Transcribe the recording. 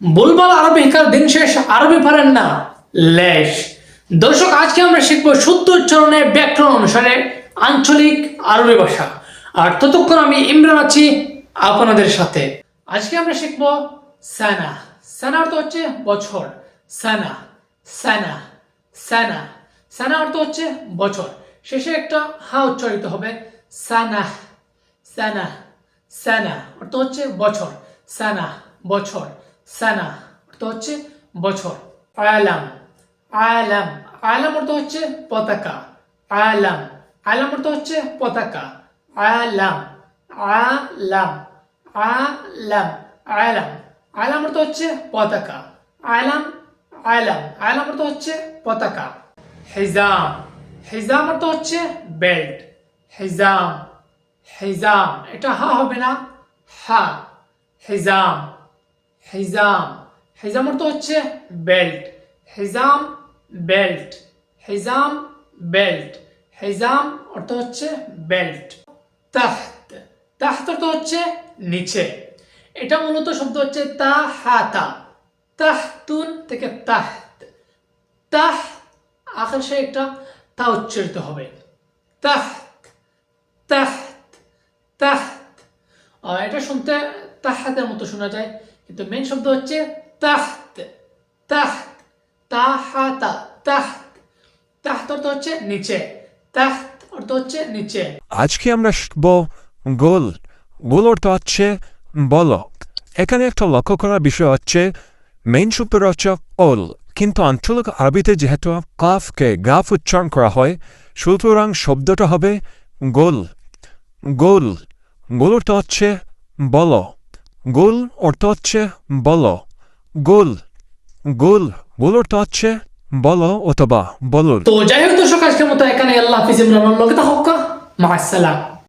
বুলবাল আরবি শিকার দিন শেষ, আরবি পারেন না, লেশ। দর্শক, আজকে আমরা শিখব শুদ্ধ উচ্চারণে ব্যাকরণ অনুসারে আঞ্চলিক আরবি ভাষা। আর ততক্ষণ আমি ইমরান আছি আপনাদের সাথে। আজকে আমরা শিখব সানা সানা অর্থ হচ্ছে বছর। সানা সানা সানা সানা অর্থ হচ্ছে বছর। শেষে একটা হা উচ্চারিত হবে। সানা সানা সানা অর্থ হচ্ছে বছর। সানা বছর। সানা অর্থ হচ্ছে বছর আয়ালাম আয়ালাম আয়ালাম অর্থ হচ্ছে পতাকা আয়ালাম আয়ালাম অর্থ হচ্ছে পতাকা আয়ালাম আলাম আলাম আয়ালাম আয়ালাম অর্থ হচ্ছে পতাকা আয়ালাম আয়ালাম আয়ালাম অর্থ হচ্ছে পতাকা। হিজাম হিজাম অর্থ হচ্ছে বেল্ট হিজাম হিজাম, এটা হা হবে না, হা, হিজাম। হিজাম হিজাম অর্থ হচ্ছে বেল্ট হিজাম বেল্ট হিজাম বেল্ট হিজাম অর্থ হচ্ছে বেল্ট তাহত তাহত অর্থ হচ্ছে নিচে এটা মূলত শব্দ হচ্ছে তাহাতা। তাহতুন থেকে তাহত। তাহ আকাশে একটা তা উচ্চারিত হবে। তাহত। তাহত। তাহত। এটা শুনতে তাহাতের মতো শোনা যায়। কিন্তু মেন শব্দ হচ্ছে হচ্ছে নিচে। হচ্ছে নিচে। আজকে আমরা শিখব গোল। গোল অর্থ হচ্ছে বলক। এখানে একটা লক্ষ্য করার বিষয় হচ্ছে মেইন শব্দটা হচ্ছে ওল। কিন্তু আঞ্চলিক আরবিতে যেহেতু কাফকে গাফ উচ্চারণ করা হয়, সুতরাং শব্দটা হবে গোল। গোল। গোল অর্থ হচ্ছে বল গোল অর্থ হচ্ছে বল গোল গোল গোল অর্থ হচ্ছে বল অথবা বলুন তো যাই হোক দর্শক, আজকের মতো এখানে আল্লাহ হাফিজ ইমরান থাকা মা, আসসালাম।